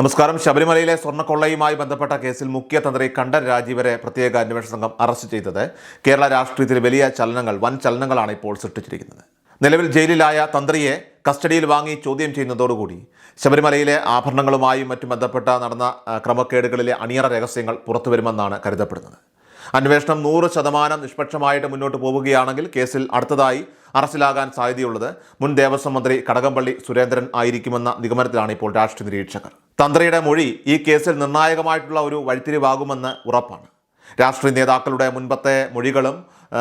നമസ്കാരം. ശബരിമലയിലെ സ്വർണക്കൊള്ളയുമായി ബന്ധപ്പെട്ട കേസിൽ മുഖ്യ തന്ത്രി കണ്ഠൻ രാജീവരെ പ്രത്യേക അന്വേഷണ സംഘം അറസ്റ്റ് ചെയ്തത്. കേരള രാഷ്ട്രീയത്തിൽ വലിയ ചലനങ്ങൾ വൻ ചലനങ്ങളാണ് ഇപ്പോൾ സൃഷ്ടിച്ചിരിക്കുന്നത്. നിലവിൽ ജയിലിലായ തന്ത്രിയെ കസ്റ്റഡിയിൽ വാങ്ങി ചോദ്യം ചെയ്യുന്നതോടുകൂടി ശബരിമലയിലെ ആഭരണങ്ങളുമായും മറ്റും ബന്ധപ്പെട്ട നടന്ന ക്രമക്കേടുകളിലെ അണിയറ രഹസ്യങ്ങൾ പുറത്തു വരുമെന്നാണ് കരുതപ്പെടുന്നത്. അന്വേഷണം നൂറ് ശതമാനം നിഷ്പക്ഷമായിട്ട് മുന്നോട്ട് പോവുകയാണെങ്കിൽ കേസിൽ അടുത്തതായി അറസ്റ്റിലാകാൻ സാധ്യതയുള്ളത് മുൻ ദേവസ്വം മന്ത്രി കടകംപള്ളി സുരേന്ദ്രൻ ആയിരിക്കുമെന്ന നിഗമനത്തിലാണ് ഇപ്പോൾ രാഷ്ട്രീയ നിരീക്ഷകർ. തന്ത്രിയുടെ മൊഴി ഈ കേസിൽ നിർണായകമായിട്ടുള്ള ഒരു വഴിത്തിരിവാകുമെന്ന് ഉറപ്പാണ്. രാഷ്ട്രീയ നേതാക്കളുടെ മുൻപത്തെ മൊഴികളും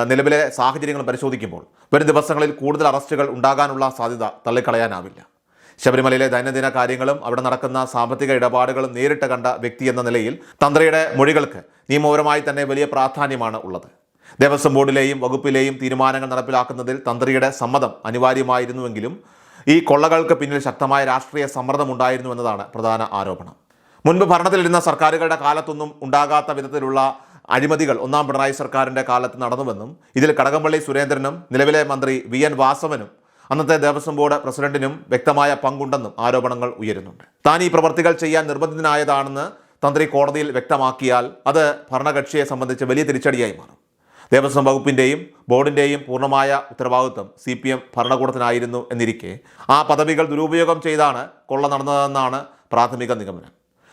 നിലവിലെ സാഹചര്യങ്ങളും പരിശോധിക്കുമ്പോൾ വരും ദിവസങ്ങളിൽ കൂടുതൽ അറസ്റ്റുകൾ ഉണ്ടാകാനുള്ള സാധ്യത തള്ളിക്കളയാനാവില്ല. ശബരിമലയിലെ ദൈനംദിന കാര്യങ്ങളും അവിടെ നടക്കുന്ന സാമ്പത്തിക ഇടപാടുകളും നേരിട്ട് കണ്ട വ്യക്തി എന്ന നിലയിൽ തന്ത്രിയുടെ മൊഴികൾക്ക് നിയമപരമായി തന്നെ വലിയ പ്രാധാന്യമാണ് ഉള്ളത്. ദേവസ്വം ബോർഡിലെയും വകുപ്പിലെയും തീരുമാനങ്ങൾ നടപ്പിലാക്കുന്നതിൽ തന്ത്രിയുടെ സമ്മതം അനിവാര്യമായിരുന്നുവെങ്കിലും ഈ കൊള്ളകൾക്ക് പിന്നിൽ ശക്തമായ രാഷ്ട്രീയ സമ്മർദ്ദം ഉണ്ടായിരുന്നു എന്നതാണ് പ്രധാന ആരോപണം. മുൻപ് ഭരണത്തിലിരുന്ന സർക്കാരുകളുടെ കാലത്തൊന്നും ഉണ്ടാകാത്ത വിധത്തിലുള്ള അഴിമതികൾ ഒന്നാം പിണറായി സർക്കാരിന്റെ കാലത്ത് നടന്നുവെന്നും ഇതിൽ കടകംപള്ളി സുരേന്ദ്രനും നിലവിലെ മന്ത്രി വി എൻ വാസവനും അന്നത്തെ ദേവസ്വം ബോർഡ് പ്രസിഡന്റിനും വ്യക്തമായ പങ്കുണ്ടെന്നും ആരോപണങ്ങൾ ഉയരുന്നുണ്ട്. താൻ ഈ പ്രവർത്തികൾ ചെയ്യാൻ നിർബന്ധിതനായതാണെന്ന് തന്ത്രി കോടതിയിൽ വ്യക്തമാക്കിയാൽ അത് ഭരണകക്ഷിയെ സംബന്ധിച്ച് വലിയ തിരിച്ചടിയായി മാറും. ദേവസ്വം വകുപ്പിന്റെയും ബോർഡിന്റെയും പൂർണമായ ഉത്തരവാദിത്വം സി പി എം ഭരണകൂടത്തിനായിരുന്നു എന്നിരിക്കെ ആ പദവികൾ ദുരുപയോഗം ചെയ്താണ് കൊള്ള നടന്നതെന്നാണ് പ്രാഥമിക നിഗമനം.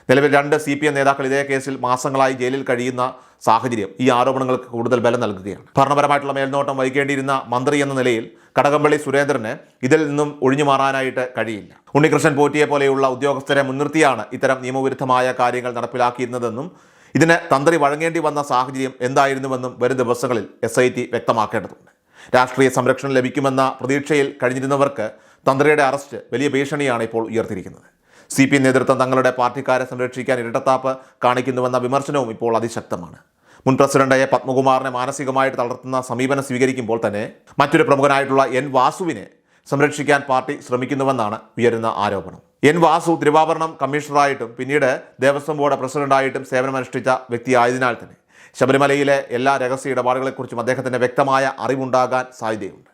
നിലവിൽ രണ്ട് സി പി എം നേതാക്കൾ ഇതേ കേസിൽ മാസങ്ങളായി ജയിലിൽ കഴിയുന്ന സാഹചര്യം ഈ ആരോപണങ്ങൾക്ക് കൂടുതൽ ബലം നൽകുകയാണ്. ഭരണപരമായിട്ടുള്ള മേൽനോട്ടം വഹിക്കേണ്ടിയിരുന്ന മന്ത്രി എന്ന നിലയിൽ കടകംപള്ളി സുരേന്ദ്രന് ഇതിൽ നിന്നും ഒഴിഞ്ഞു മാറാനായിട്ട് കഴിയില്ല. ഉണ്ണികൃഷ്ണൻ പോറ്റിയെ പോലെയുള്ള ഉദ്യോഗസ്ഥരെ മുൻനിർത്തിയാണ് ഇത്തരം നിയമവിരുദ്ധമായ കാര്യങ്ങൾ നടപ്പിലാക്കിയിരുന്നതെന്നും ഇതിന് തന്ത്രി വഴങ്ങേണ്ടി വന്ന സാഹചര്യം എന്തായിരുന്നുവെന്നും വരും ദിവസങ്ങളിൽ എസ് ഐ ടി വ്യക്തമാക്കേണ്ടതുണ്ട്. രാഷ്ട്രീയ സംരക്ഷണം ലഭിക്കുമെന്ന പ്രതീക്ഷയിൽ കഴിഞ്ഞിരുന്നവർക്ക് തന്ത്രിയുടെ അറസ്റ്റ് വലിയ ഭീഷണിയാണ് ഇപ്പോൾ ഉയർത്തിയിരിക്കുന്നത്. സി പി നേതൃത്വം തങ്ങളുടെ പാർട്ടിക്കാരെ സംരക്ഷിക്കാൻ ഇരട്ടത്താപ്പ് കാണിക്കുന്നുവെന്ന വിമർശനവും ഇപ്പോൾ അതിശക്തമാണ്. മുൻ പ്രസിഡന്റായ പത്മകുമാറിനെ മാനസികമായിട്ട് തളർത്തുന്ന സമീപനം സ്വീകരിക്കുമ്പോൾ തന്നെ മറ്റൊരു പ്രമുഖനായിട്ടുള്ള എൻ വാസുവിനെ സംരക്ഷിക്കാൻ പാർട്ടി ശ്രമിക്കുന്നുവെന്നാണ് ഉയരുന്ന ആരോപണം. എൻ വാസു തിരുവാഭരണം കമ്മീഷണറായിട്ടും പിന്നീട് ദേവസ്വം ബോർഡ് പ്രസിഡന്റായിട്ടും സേവനമനുഷ്ഠിച്ച വ്യക്തിയായതിനാൽ തന്നെ ശബരിമലയിലെ എല്ലാ രഹസ്യ ഇടപാടുകളെക്കുറിച്ചും അദ്ദേഹത്തിന് വ്യക്തമായ അറിവുണ്ടാകാൻ സാധ്യതയുണ്ട്.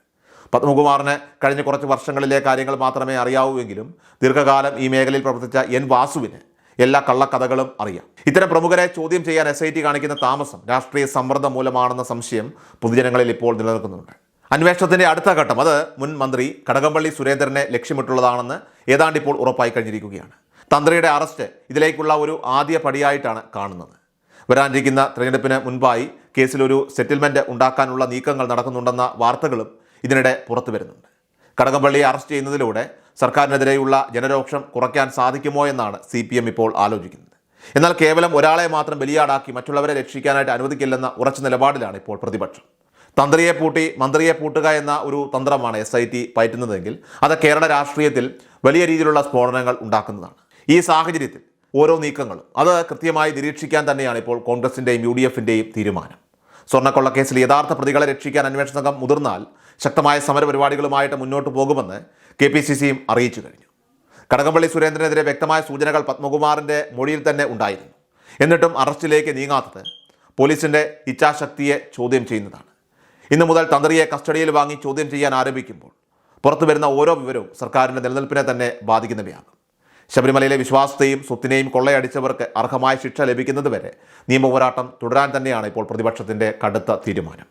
പത്മകുമാറിന് കഴിഞ്ഞ കുറച്ച് വർഷങ്ങളിലെ കാര്യങ്ങൾ മാത്രമേ അറിയാവൂവെങ്കിലും ദീർഘകാലം ഈ മേഖലയിൽ പ്രവർത്തിച്ച എൻ വാസുവിന് എല്ലാ കള്ളക്കഥകളും അറിയാം. ഇത്തരം പ്രമുഖരെ ചോദ്യം ചെയ്യാൻ എസ് കാണിക്കുന്ന താമസം രാഷ്ട്രീയ സമ്മർദ്ദം മൂലമാണെന്ന സംശയം പൊതുജനങ്ങളിൽ ഇപ്പോൾ നിലനിൽക്കുന്നുണ്ട്. അന്വേഷണത്തിന്റെ അടുത്ത ഘട്ടം. അത് മുൻ മന്ത്രി കടകംപള്ളി സുരേന്ദ്രനെ ലക്ഷ്യമിട്ടുള്ളതാണെന്ന് ഏതാണ്ട് ഇപ്പോൾ ഉറപ്പായി കഴിഞ്ഞിരിക്കുകയാണ്. തന്ത്രിയുടെ അറസ്റ്റ് ഇതിലേക്കുള്ള ഒരു ആദ്യ പടിയായിട്ടാണ് കാണുന്നത്. വരാനിരിക്കുന്ന തെരഞ്ഞെടുപ്പിന് മുൻപായി കേസിലൊരു സെറ്റിൽമെന്റ് ഉണ്ടാക്കാനുള്ള നീക്കങ്ങൾ നടക്കുന്നുണ്ടെന്ന വാർത്തകളും ഇതിനിടെ പുറത്തു വരുന്നുണ്ട്. കടകംപള്ളിയെ അറസ്റ്റ് ചെയ്യുന്നതിലൂടെ സർക്കാരിനെതിരെയുള്ള ജനരോക്ഷം കുറയ്ക്കാൻ സാധിക്കുമോ എന്നാണ് സി ഇപ്പോൾ ആലോചിക്കുന്നത്. എന്നാൽ കേവലം ഒരാളെ മാത്രം ബലിയാടാക്കി മറ്റുള്ളവരെ രക്ഷിക്കാനായിട്ട് അനുവദിക്കില്ലെന്ന ഉറച്ച നിലപാടിലാണ് ഇപ്പോൾ പ്രതിപക്ഷം. തന്ത്രിയെ പൂട്ടി മന്ത്രിയെ പൂട്ടുക എന്ന ഒരു തന്ത്രമാണ് എസ് ഐ ടി പയറ്റുന്നതെങ്കിൽ അത് കേരള രാഷ്ട്രീയത്തിൽ വലിയ രീതിയിലുള്ള സ്ഫോടനങ്ങൾ ഉണ്ടാക്കുന്നതാണ്. ഈ സാഹചര്യത്തിൽ ഓരോ നീക്കങ്ങളും അത് കൃത്യമായി നിരീക്ഷിക്കാൻ തന്നെയാണ് ഇപ്പോൾ കോൺഗ്രസിന്റെയും യു ഡി എഫിന്റെയും തീരുമാനം. സ്വർണക്കൊള്ളക്കേസിൽ യഥാർത്ഥ പ്രതികളെ രക്ഷിക്കാൻ അന്വേഷണ സംഘം മുതിർന്നാൽ ശക്തമായ സമരപരിപാടികളുമായിട്ട് മുന്നോട്ട് പോകുമെന്ന് കെ പി സി സിയും അറിയിച്ചു കഴിഞ്ഞു. കടകംപള്ളി സുരേന്ദ്രനെതിരെ വ്യക്തമായ സൂചനകൾ പത്മകുമാറിന്റെ മൊഴിയിൽ തന്നെ ഉണ്ടായിരുന്നു. എന്നിട്ടും അറസ്റ്റിലേക്ക് നീങ്ങാത്തത് പോലീസിന്റെ ഇച്ഛാശക്തിയെ ചോദ്യം ചെയ്യുന്നതാണ്. ഇന്നു മുതൽ തന്ത്രിയെ കസ്റ്റഡിയിൽ വാങ്ങി ചോദ്യം ചെയ്യാൻ ആരംഭിക്കുമ്പോൾ പുറത്തു വരുന്ന ഓരോ വിവരവും സർക്കാരിന്റെ നിലനിൽപ്പിനെ തന്നെ ബാധിക്കുന്നവയാകും ശബരിമലയിലെ വിശ്വാസത്തെയും സ്വത്തിനെയും കൊള്ളയടിച്ചവർക്ക് അർഹമായ ശിക്ഷ ലഭിക്കുന്നതുവരെ നിയമപോരാട്ടം തുടരാൻ തന്നെയാണ് ഇപ്പോൾ പ്രതിപക്ഷത്തിന്റെ കടുത്ത തീരുമാനം.